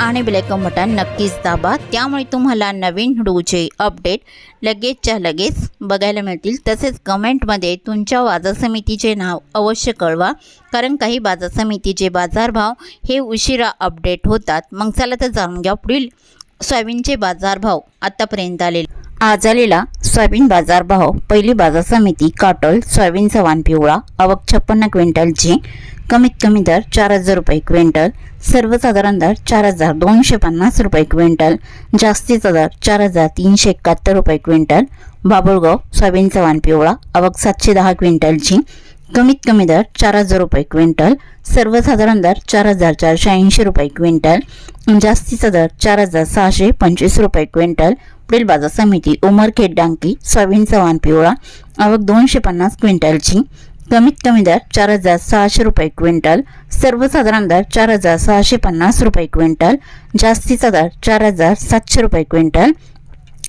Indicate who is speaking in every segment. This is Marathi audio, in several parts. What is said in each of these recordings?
Speaker 1: आणि बेलायकन बटन नक्कीच दाबा. त्यामुळे तुम्हाला नवीन व्हिडिओचे अपडेट लगेचच्या लगेच बघायला मिळतील. तसेच कमेंटमध्ये तुमच्या बाजार समितीचे नाव अवश्य कळवा. कारण काही बाजार समितीचे बाजारभाव हे उशिरा अपडेट होतात. मग चला तर जाणून घ्या पुढील सोयाबीनचे बाजारभाव आत्तापर्यंत आलेले. आज आलेला सोयाबीन बाजारभाव पहिली बाजार समिती काटोल सोयाबीन सवान पिवळा आवक छप्पन्न क्विंटलची कमीत कमी दर चार हजार रुपये क्विंटल सर्वसाधारण दर चार हजार दोनशे पन्नास रुपये क्विंटल जास्तीचा दर चार हजार तीनशे एकाहत्तर रुपये क्विंटल बाबुळगाव सोयाबीन सवान पिवळा आवक सातशे दहा क्विंटलची कमीत कमी दर चार हजार रुपये क्विंटल सर्वसाधारण दर चार हजार चारशे ऐंशी रुपये क्विंटल जास्तीचा दर चार हजार सहाशे पंचवीस रुपये क्विंटल पुढील बाजार समिती उमरखेड डांकी सोयाबीन चव्हाण पिवळा आवक दोनशे पन्नास क्विंटलची. कमीत कमी दर चार हजार सहाशे रुपये क्विंटल सर्वसाधारण दर चार हजार सहाशे पन्नास रुपये क्विंटल जास्तीचा दर चार हजार सातशे रुपये क्विंटल.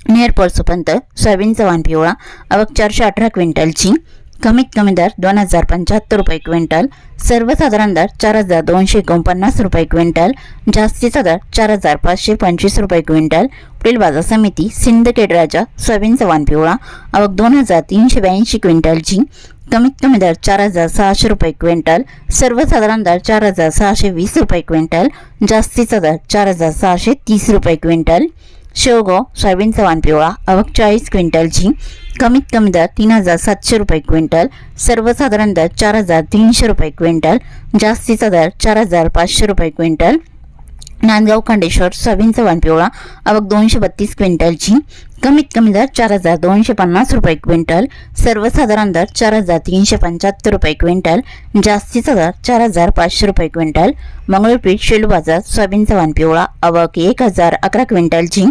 Speaker 1: नियर पळसोपर्यंत सोयाबीन चव्हाण पिवळा आवक चारशे अठरा क्विंटलची. कमीत कमी दर दोन हजार पंच्याहत्तर रुपये क्विंटल सर्वसाधारण दर चार हजार दोनशे एकोणपन्नास रुपये क्विंटल जास्तीचा दर चार हजार पाचशे पंचवीस रुपये क्विंटल. पुढील बाजार समिती सिंदखेड राजा सोयाबीन चव्हाण पिवळा आवक दोन हजार तीनशे ब्याऐंशी क्विंटलची कमीत कमी दर चार हजार सहाशे रुपये क्विंटल सर्वसाधारण दर चार हजार सहाशे वीस रुपये क्विंटल जास्तीचा दर चार हजार सहाशे तीस रुपये क्विंटल. शेवगाव सोयाबीनचा चव्हाण पिवळा आवक चाळीस क्विंटलची कमीत कमी दर तीन हजार सातशे रुपये क्विंटल सर्वसाधारण दर चार हजार तीनशे रुपये क्विंटल जास्तीचा दर चार हजार पाचशे रुपये क्विंटल. नांदगाव खंडेश्वर सोयाबीनचा चव्हाण पिवळा आवक दोनशे बत्तीस क्विंटलची कमीत कमी दर चार हजार दोनशे पन्नास रुपये क्विंटल सर्वसाधारण दर चार हजार तीनशे पंच्याहत्तर रुपये क्विंटल जास्तीचा दर चार हजार पाचशे रुपये क्विंटल मंगळपीठ शेलू बाजार सोयाबीन चव्हाण पिवळा आवक एक हजार अकरा क्विंटलची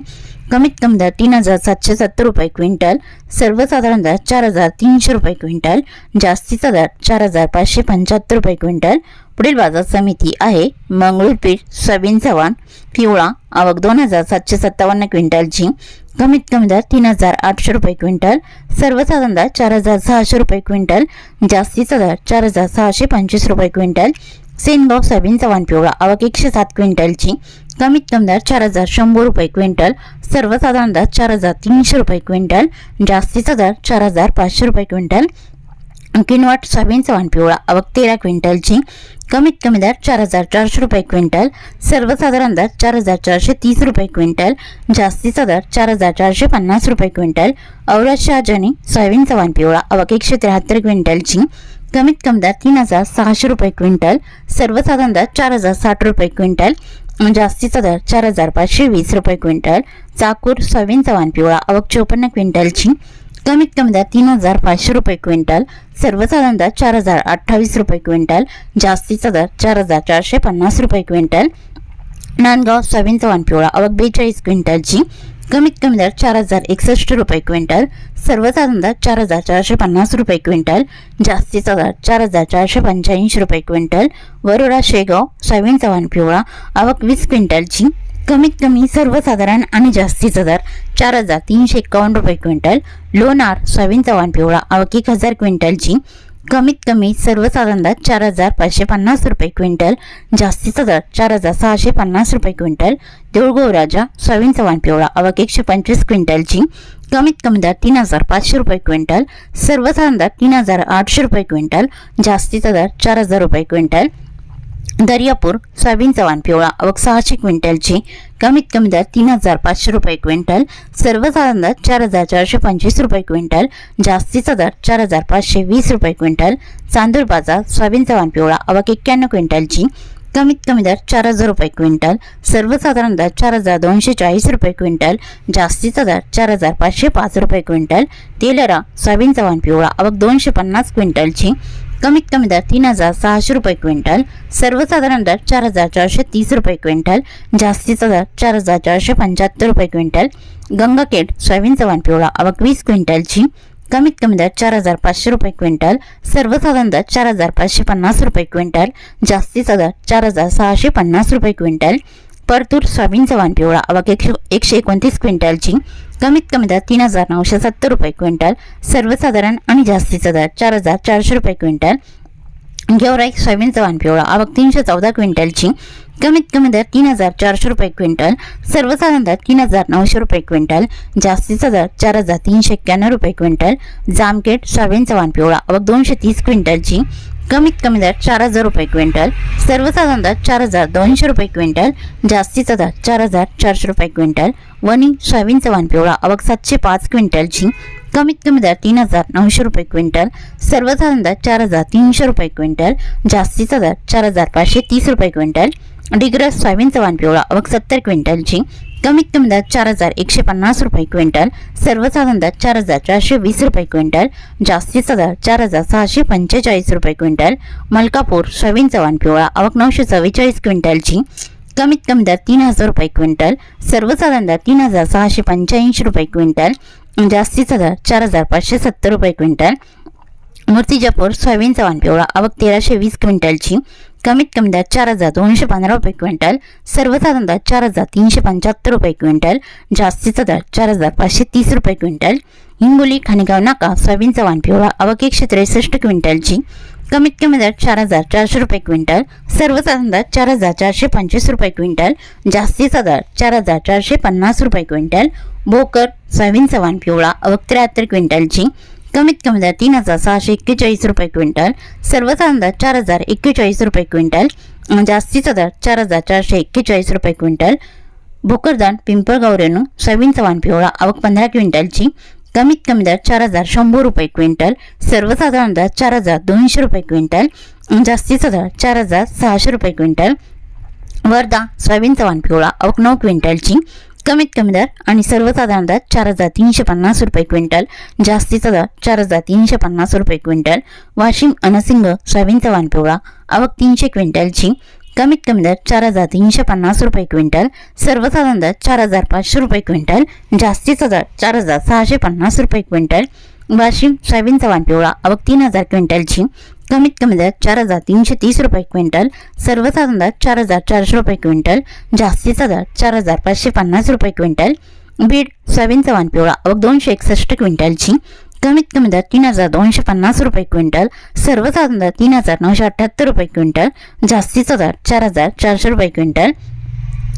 Speaker 1: कमीत कमी दर तीन हजार सातशे सत्तर रुपये क्विंटल सर्वसाधारण दर चार हजार तीनशे रुपये क्विंटल जास्तीचा दर चार हजार पाचशे पंच्याहत्तर रुपये क्विंटल. पुढील बाजार समिती आहे मंगळूरपीठ सोयाबीन चव्हाण पिवळा आवक दोन हजार सातशे सत्तावन्न क्विंटलची कमीत कमी दर तीन हजार आठशे रुपये क्विंटल सर्वसाधारण दर चार हजार सहाशे रुपये क्विंटल जास्तीचा दर चार हजार सहाशे पंचवीस रुपये क्विंटल सेनभाव सोयाबीन चव्हाण पिवळा आवक एकशे सात क्विंटलची कमीत कमी दर चार हजार शंभर रुपये क्विंटल सर्वसाधारण दर चार हजार तीनशे रुपये क्विंटल जास्तीचा दर चार हजार पाचशे रुपये क्विंटल किनवाट सोयाबीन चव्हाण पिवळा आवक तेरा क्विंटलची कमीत कमी दर चार हजार चारशे रुपये क्विंटल सर्वसाधारण दर चार हजार चारशे तीस रुपये क्विंटल जास्तीचा दर चार हजार चारशे पन्नास रुपये क्विंटल औरत शहाजनी सोयाबीन चव्हाण पिवळा आवक एकशे त्र्याहत्तर क्विंटलची कमीत कमी दर तीन हजार सहाशे रुपये क्विंटल सर्वसाधारण दर चार हजार साठ रुपये क्विंटल जास्तीचा दर चार हजार पाचशे वीस रुपये क्विंटल चाकूर सोयाबीन चव्हाण पिवळा आवक चोपन्न क्विंटलची कमीत कमी दर तीन हजार पाचशे रुपये क्विंटल सर्वसाधारण दर चार हजार अठ्ठावीस रुपये क्विंटल जास्तीचा दर चार हजार चारशे पन्नास रुपये क्विंटल. नांदगाव सोयाबीन चव्हाण पिवळा आवक बेचाळीस क्विंटलची कमीत कमी दर चार हजार एकसष्ट रुपये क्विंटल सर्वसाधारण दर चार हजार चारशे पन्नास रुपये क्विंटल जास्तीचा दर चार हजार चारशे पंच्याऐंशी रुपये क्विंटल. वरोडा शेगाव सोयाबीन चव्हाण पिवळा आवक वीस क्विंटलची कमीत कमी सर्वसाधारण आणि जास्तीचा दर चार हजार तीनशे एकावन्न रुपये क्विंटल लोणार सोयाबीन चव्हाण पिवळा आवक एक हजार क्विंटलची कमीत कमी सर्वसाधारण दर चार हजार पाचशे पन्नास रुपये क्विंटल जास्तीचा दर चार हजार सहाशे पन्नास रुपये क्विंटल देऊळगाव राजा सोयाबीन चव्हाण पिवळा अवक एकशे पंचवीस क्विंटलची कमीत कमी दर तीन हजार पाचशे रुपये क्विंटल सर्वसाधारण दर तीन हजार आठशे रुपये क्विंटल जास्तीचा दर चार हजार रुपये क्विंटल दर्यापूर सोयाबीन चव्हाण पिवळा आवक सहाशे क्विंटलची कमीत कमी दर तीन हजार पाचशे रुपये क्विंटल सर्वसाधारण दर चार हजार चारशे पंचवीस रुपये क्विंटल जास्तीचा दर चार हजार पाचशे वीस रुपये क्विंटल चांदूर बाजार सोयाबीन चव्हाण पिवळा आवक एक्क्याण्णव क्विंटलची कमीत कमी दर चार हजार रुपये क्विंटल सर्वसाधारण दर चार हजार दोनशे चाळीस रुपये क्विंटल जास्तीचा दर चार हजार पाचशे पाच रुपये क्विंटल तेलरा सोयाबीन चव्हाण पिवळा आवक दोनशे पन्नास क्विंटलची कमीत कमी दर तीन हजार सहाशे रुपये क्विंटल सर्वसाधारण दर चार हजार चारशे तीस रुपये क्विंटल जास्तीचा दर चार हजार चारशे पंच्याहत्तर रुपये क्विंटल गंगाखेड सोयाबीन चव्हाण पिवळा आवक वीस क्विंटलची कमीत कमी दर चार हजार पाचशे रुपये क्विंटल सर्वसाधारण दर चार हजार पाचशे पन्नास रुपये क्विंटल जास्तीचा दर चार हजार सहाशे पन्नास रुपये क्विंटल परतूर सोयाबीनचा वाण पिवळा. आवक एकशे एकशे एकोणतीस क्विंटलची. कमीत कमी दर तीन हजार नऊशे सत्तर रुपये क्विंटल. सर्वसाधारण आणि जास्तीचा दर चार हजार चारशे रुपये क्विंटल. गेवराई सोयाबीनचा वाण पिवळा. आवक तीनशे चौदा क्विंटलची. कमीत कमी दर तीन हजार चारशे रुपये क्विंटल. सर्वसाधारण दर तीन हजार नऊशे रुपये क्विंटल. जास्तीचा दर चार हजार तीनशे एक्क्याण्णव रुपये क्विंटल. जामखेड सोयाबीनचा वाण पिवळा. आवक दोनशे तीस क्विंटलची. कमीत कमी दर चार हजार रुपये क्विंटल सर्वसाधारण दर चार हजार दोनशे रुपये क्विंटल जास्तीचा दर चार हजार चारशे रुपये क्विंटल वणी सोयाबीनचा चव्हाण पिवळा आवक सातशे पाच क्विंटल झी कमीत कमी दर तीन हजार नऊशे रुपये क्विंटल सर्वसाधारण दर चार हजार तीनशे रुपये क्विंटल जास्तीचा दर चार हजार पाचशे तीस रुपये क्विंटल डिग्रस सोयाबीनचा चव्हाण पिवळा आवक सत्तर क्विंटल झी कमीत कमी दर चार हजार एकशे पन्नास रुपये क्विंटल सर्वसाधारण दर चार हजार चारशे वीस रुपये क्विंटल जास्तीचा दर चार हजार सहाशे पंचेचाळीस रुपये क्विंटल मलकापूर सोयाबीन चव्हाण पिवळा आवक नऊशे चव्वेचाळीस क्विंटलची कमीत कमी दर तीन हजार रुपये क्विंटल सर्वसाधारण दर तीन हजार सहाशे पंच्याऐंशी रुपये क्विंटल जास्तीचा दर चार हजार पाचशे सत्तर रुपये क्विंटल मूर्तिजापूर सोयाबीन चव्हाण पिवळा आवक तेराशे वीस क्विंटलची कमीत कमी दर चार हजार दोनशे पंधरा रुपये क्विंटल सर्वसाधारण दर चार हजार तीनशे पंच्याहत्तर रुपये क्विंटल जास्तीचा दर चार हजार पाचशे तीस रुपये क्विंटल. हिंगोली खाणेगाव नाका सोयाबीन चव्हाण पिवळा आवक त्रेसष्ट क्विंटलची कमीत कमी दर चार हजार चारशे रुपये क्विंटल सर्वसाधारण दर चार हजार चारशे पंचवीस रुपये क्विंटल जास्तीचा दर चार हजार चारशे पन्नास रुपये क्विंटल. भोकर सोयाबीन चव्हाण पिवळा आवक त्र्याहत्तर क्विंटलची कमीत कमी दर तीन हजार सहाशे एक्केचाळीस रुपये क्विंटल सर्वसाधारण दर चार हजार एक्केचाळीस रुपये क्विंटल म्हणजे जास्तीचा दर चार हजार चारशे एक्केचाळीस रुपये क्विंटल. भोकरदान पिंपळगाव रेणू सोयाबीन चव्हाण पिवळा आवक पंधरा क्विंटलची कमीत कमी दर चार हजार शंभर रुपये क्विंटल सर्वसाधारण दर चार हजार दोनशे रुपये क्विंटल म्हणजे जास्तीचा दर चार हजार सहाशे रुपये क्विंटल. वर्धा सोयाबीन चव्हाण पिवळा अवक नऊ क्विंटलची कमीत कमी दर आणि सर्वसाधारण दर चार हजार तीनशे पन्नास रुपये क्विंटल जास्तीचा दर चार हजार तीनशे पन्नास रुपये क्विंटल वाशिम अनसिंग सोयाबीनचा चव्हाण पिवळा आवक तीनशे क्विंटलची कमीत कमी दर चार हजार तीनशे पन्नास रुपये क्विंटल सर्वसाधारण दर चार हजार पाचशे रुपये क्विंटल जास्तीचा दर चार हजार सहाशे पन्नास रुपये क्विंटल वाशिम सोयाबीन चव्हाण पिवळा. आवक तीन हजार क्विंटलची. कमीत कमी दर चार हजार तीनशे तीस रुपये क्विंटल. सर्वसाधारण दर चार हजार चारशे रुपये क्विंटल. जास्तीचा दर चार हजार पाचशे पन्नास रुपये क्विंटल. बीड सोयाबीन चव्हाण पिवळा. आवक दोनशे एकसष्ट क्विंटलची. कमीत कमी दर तीन हजार दोनशे पन्नास रुपये क्विंटल. सर्वसाधारण दर तीन हजार नऊशे अठ्ठ्याहत्तर रुपये क्विंटल. जास्तीचा दर चार हजार चारशे रुपये क्विंटल.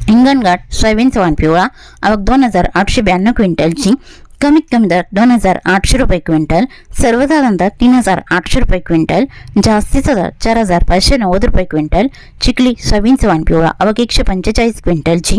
Speaker 1: हिंगणघाट सोयाबीन चव्हाण पिवळा. आवक दोन हजार आठशे ब्याण्णव क्विंटलची. कमीत कमी दर दोन हजार आठशे रुपये क्विंटल सर्वसाधारण दर तीन हजार आठशे रुपये क्विंटल जास्तीचा दर चार हजार पाचशे नव्वद रुपये क्विंटल चिखली सोयाबीन वाण पिवळा अवघ एकशे पंचेचाळीस क्विंटलची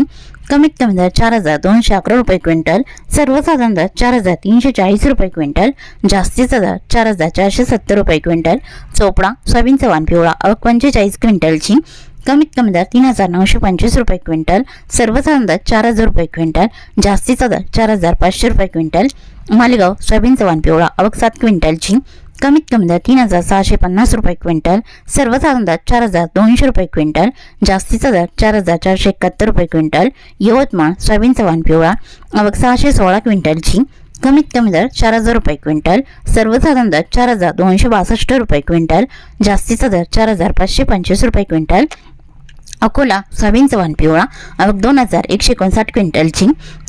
Speaker 1: कमीत कमी दर चार हजार दोनशे अकरा रुपये क्विंटल सर्वसाधारण दर चार हजार तीनशे चाळीस रुपये क्विंटल जास्तीचा दर चार हजार चारशे सत्तर रुपये क्विंटल चोपडा सोयाबीन वाण पिवळा अवघ पंचेचाळीस क्विंटलची कमीत कमी दर तीन हजार नऊशे पंचवीस रुपये क्विंटल सर्वसाधारण दर चार हजार रुपये क्विंटल जास्तीचा दर चार हजार पाचशे रुपये क्विंटल मालेगाव सोयाबीनचा चव्हाण पिवळा अवक सात क्विंटलची कमीत कमी दर तीन हजार सहाशे पन्नास रुपये क्विंटल सर्वसाधारण दर चार हजार दोनशे रुपये क्विंटल जास्तीचा दर चार हजार चारशे एकाहत्तर रुपये क्विंटल यवतमाळ सोयाबीनचा चव्हाण पिवळा अवक सहाशे सोळा क्विंटलची कमीत कमी दर चार हजार रुपये क्विंटल सर्वसाधारण दर चार हजार दोनशे बासष्ट रुपये क्विंटल जास्तीचा दर चार हजार पाचशे पंचवीस रुपये क्विंटल अकोला सोयाबीन चव्हाण पिवळा आवक दोन हजार एकशे एकोणसाठ क्विंटलची.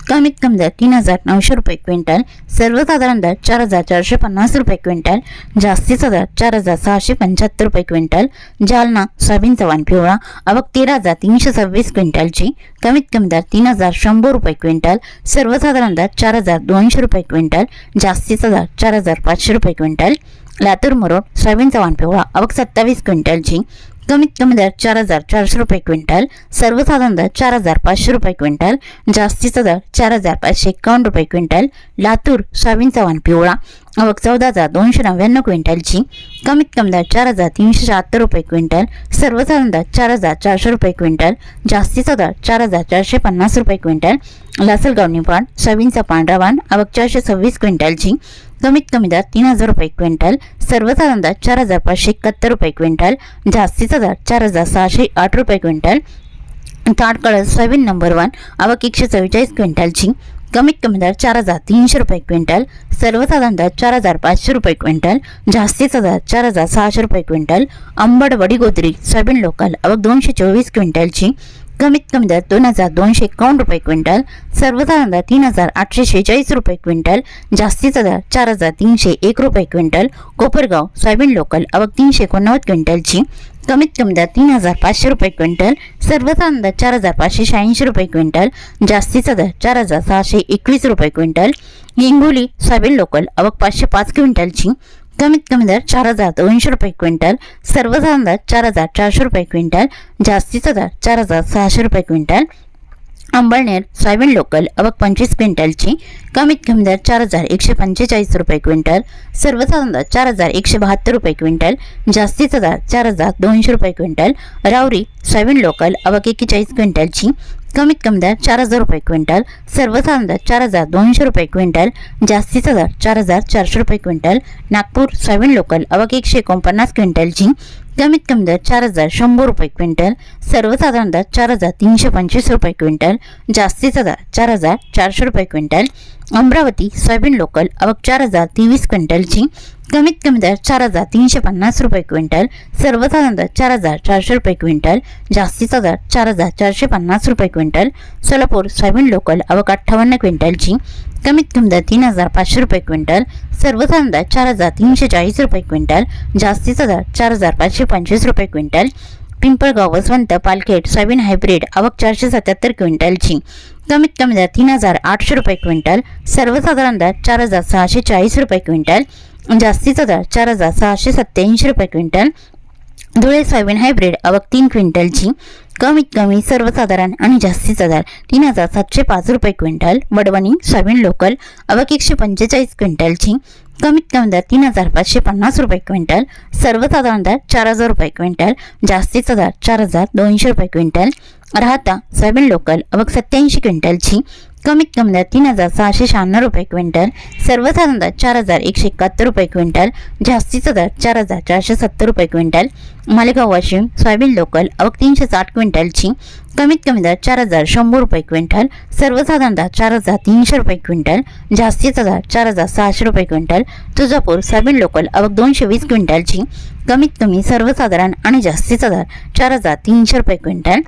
Speaker 1: कमीत कमी दर तीन हजार नऊशे रुपये क्विंटल. सर्वसाधारण दर चार हजार चारशे पन्नास रुपये क्विंटल. जास्तीचा दर चार हजार सहाशे पंच्याहत्तर रुपये क्विंटल. जालना सोयाबीन चव्हाण पिवळा आवक तेरा हजार तीनशे सव्वीस क्विंटलची. कमीत कमी दर तीन हजार शंभर रुपये क्विंटल. सर्वसाधारण दर चार हजार दोनशे रुपये क्विंटल. जास्तीचा दर चार हजार पाचशे रुपये क्विंटल. लातूर मरोड सोयाबीन चव्हाण पिवळा आवक सत्तावीस क्विंटलची. कमीत कमी दर चार हजार चारशे रुपये क्विंटल सर्वसाधारण दर चार हजार पाचशे रुपये क्विंटल जास्तीचा दर चार हजार पाचशे एकावन्न रुपये क्विंटल लातूर सोयाबीन चव्हाण पिवळा आवक चौदा हजार दोनशे नव्याण्णव क्विंटलची कमीत कमी दर चार हजार तीनशे शहात्तर रुपये क्विंटल सर्वसाधारण दर चार हजार चारशे रुपये क्विंटल जास्तीचा दर चार हजार चारशे पन्नास रुपये क्विंटल लासलगाव निपाण सोयाबीनचा पांढरा वाण आवक चारशे सव्वीस क्विंटलची कमीत कमी दर तीन हजार रुपये क्विंटल सर्वसाधारण दर चार हजार पाचशे एकाहत्तर रुपये क्विंटल जास्तीचा दर चार हजार सहाशे आठ रुपये quintal. Tadkalas soybean number one आवक एकशे चव्वेचाळीस क्विंटलची कमीत कमी दर चार हजार तीनशे रुपये क्विंटल सर्वसाधारण दर चार हजार पाचशे रुपये क्विंटल जास्तीचा दर चार हजार सहाशे रुपये क्विंटल. आंबड वडी गोदरी सोयाबीन लोकल आवक दोनशे चोवीस क्विंटलची कमीत कमी दर दोन हजार दोनशे एकावन्न रुपये क्विंटल सर्वसाधारण दर तीन हजार आठशे शेहेचाळीस रुपये क्विंटल जास्तीचा दर चार हजार तीनशे एक रुपये क्विंटल कोपरगाव सोयाबीन लोकल आवक तीनशे एकोणनव्वद क्विंटलची कमीत कमी दर तीन हजार पाचशे रुपये क्विंटल सर्वसाधारण दर चार हजार पाचशे शहाऐंशी रुपये क्विंटल जास्तीचा दर चार हजार सहाशे एकवीस रुपये क्विंटल हिंगोली सोयाबीन लोकल अवक पाचशे पाच क्विंटलची कमीत कमी दर चार हजार दोनशे रुपये क्विंटल सर्वसाधारण दर चार हजार चारशे रुपये क्विंटल जास्तीचा दर चार हजार सहाशे रुपये क्विंटल. अंबळनेर सोयाबीन लोकल अवक पंचवीस क्विंटलची कमीत कमी दर चार हजार एकशे पंचेचाळीस रुपये क्विंटल सर्वसाधारण दर चार हजार एकशे बहात्तर रुपये क्विंटल जास्तीचा दर चार हजार दोनशे रुपये क्विंटल. रावरी सोयाबीन लोकल अवक एक्केचाळीस क्विंटलची कमीत कमी दर चार हजार रुपये क्विंटल सर्वसाधारण दर चार हजार दोनशे रुपये क्विंटल जास्तीचा दर चार हजार चारशे रुपये क्विंटल नागपूर सोयाबीन लोकल अवघ एकशे एकोणपन्नास क्विंटलची कमीत कमी दर चार हजार शंभर रुपये क्विंटल सर्वसाधारण दर चार हजार तीनशे पंचवीस रुपये क्विंटल जास्तीचा दर चार हजार चारशे रुपये क्विंटल अमरावती सोयाबीन लोकल अवक चार हजार तेवीस क्विंटलची कमीत कमी दर चार हजार तीनशे पन्नास रुपये क्विंटल सर्वसाधारण दर चार हजार चारशे रुपये क्विंटल जास्तीचा दर चार हजार चारशे पन्नास रुपये क्विंटल सोलापूर सोयाबीन लोकल अवक अठ्ठावन्न क्विंटलची कमीत कमी दर तीन हजार पाचशे रुपये क्विंटल सर्वसाधारण दर चार हजार तीनशे चाळीस रुपये क्विंटल जास्तीचा दर चार हजार पाचशे पंचवीस रुपये quintal. Pimpalgaon Baswant Palkhed soybean hybrid आवक चारशे सत्याहत्तर क्विंटलची. कमीत कमी दर तीन हजार आठशे रुपये क्विंटल सर्वसाधारण दर चार हजार सहाशे चाळीस रुपये क्विंटल. जास्तीचा दर चार हजार सहाशे सत्याऐंशी रुपये क्विंटल. धुळे सोयाबीन हायब्रिड आवक तीन क्विंटलची. कमीत कमी सर्वसाधारण आणि जास्तीत दर तीन हजार सातशे पाच रुपये क्विंटल वडवणी सोयाबीन लोकल अवक एकशे पंचेचाळीस क्विंटलची कमीत कमी दर तीन हजार पाचशे पन्नास रुपये क्विंटल सर्वसाधारण दर चार हजार रुपये क्विंटल जास्तीचा दर चार हजार दोनशे रुपये क्विंटल राहता सोयाबीन लोकल अवक सत्याऐंशी क्विंटलची कमीत कमी दर तीन हजार सहाशे शहाण्णव रुपये क्विंटल सर्वसाधारण दर चार हजार एकशे एकाहत्तर रुपये क्विंटल जास्तीचा दर चार हजार चारशे सत्तर रुपये quintal Malegaon Washim soybean local अवक तीनशे साठ क्विंटलची कमीत कमी दर चार हजार शंभर रुपये क्विंटल सर्वसाधारण दर चार हजार तीनशे रुपये क्विंटल जास्तीचा दर चार हजार सहाशे रुपये क्विंटल तुळजापूर सोयाबीन लोकल अवक दोनशे वीस क्विंटलची कमीत कमी सर्वसाधारण आणि जास्तीचा दर चार हजार तीनशे रुपये क्विंटल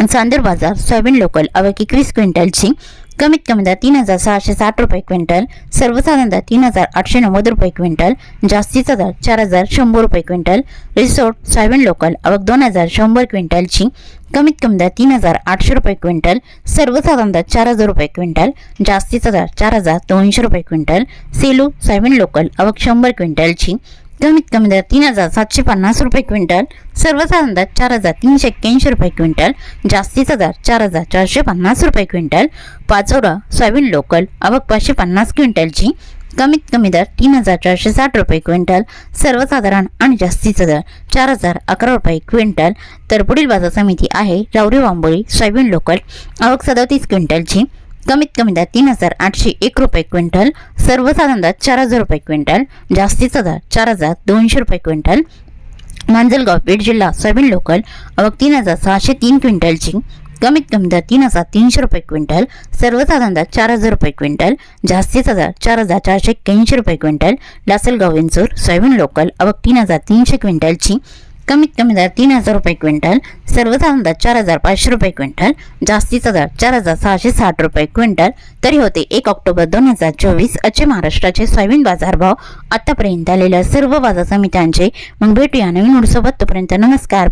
Speaker 1: चांदूर बाजार सोयाबीन लोकल अवक एकवीस क्विंटलची कमीत कमी दर तीन हजार सहाशे साठ रुपये क्विंटल सर्वसाधारण दर तीन हजार आठशे नव्वद रुपये क्विंटल जास्तीचा दर चार हजार शंभर रुपये क्विंटल रिसोर्ट सोयाबीन लोकल अवक दोन हजार शंभर क्विंटलची कमीत कमी दर तीन हजार आठशे रुपये क्विंटल सर्वसाधारण दर चार हजार रुपये क्विंटल जास्तीचा दर चार हजार दोनशे रुपये क्विंटल सेलू सोयाबीन लोकल अवक शंभर क्विंटलची कमीत कमी दर तीन हजार सातशे पन्नास रुपये क्विंटल सर्वसाधारण दर चार हजार तीनशे एक्क्याऐंशी रुपये क्विंटल जास्तीचा दर चार हजार चारशे पन्नास रुपये क्विंटल पाचोरा सोयाबीन लोकल आवक पाचशे पन्नास क्विंटलची कमीत कमी दर तीन हजार चारशे साठ रुपये क्विंटल सर्वसाधारण आणि जास्तीचा दर चार हजार अकरा रुपये क्विंटल तर पुढील बाजार समिती आहे रावरी वांबोळी सोयाबीन लोकल आवक सदतीस क्विंटलची कमीत कमी दर तीन हजार आठशे एक रुपये क्विंटल सर्वसाधारण दर चार हजार रुपये क्विंटल जास्तीचा दर चार हजार दोनशे रुपये क्विंटल. मांजलगाव बीड जिल्हा सोयाबीन लोकल अवक तीन हजार सहाशे तीन क्विंटलची कमीत कमी दर तीन हजार तीनशे रुपये क्विंटल सर्वसाधारण दर चार हजार रुपये क्विंटल जास्तीचा दर चार हजार चारशे एक्क्याऐंशी रुपये quintal. Lasalgaon Vinchur soybean local अवक तीन हजार तीनशे क्विंटलची कमीत कमी दर तीन हजार रुपये क्विंटल सर्वसाधारण दर चार हजार पाचशे रुपये क्विंटल जास्तीचा दर चार हजार सहाशे साठ रुपये क्विंटल. तरी होते एक ऑक्टोबर दोन हजार चोवीस असे महाराष्ट्राचे सोयाबीन बाजारभाव आतापर्यंत आलेल्या सर्व बाजार समित्यांचे. मग भेटूया नवीन उडसोबत तोपर्यंत नमस्कार.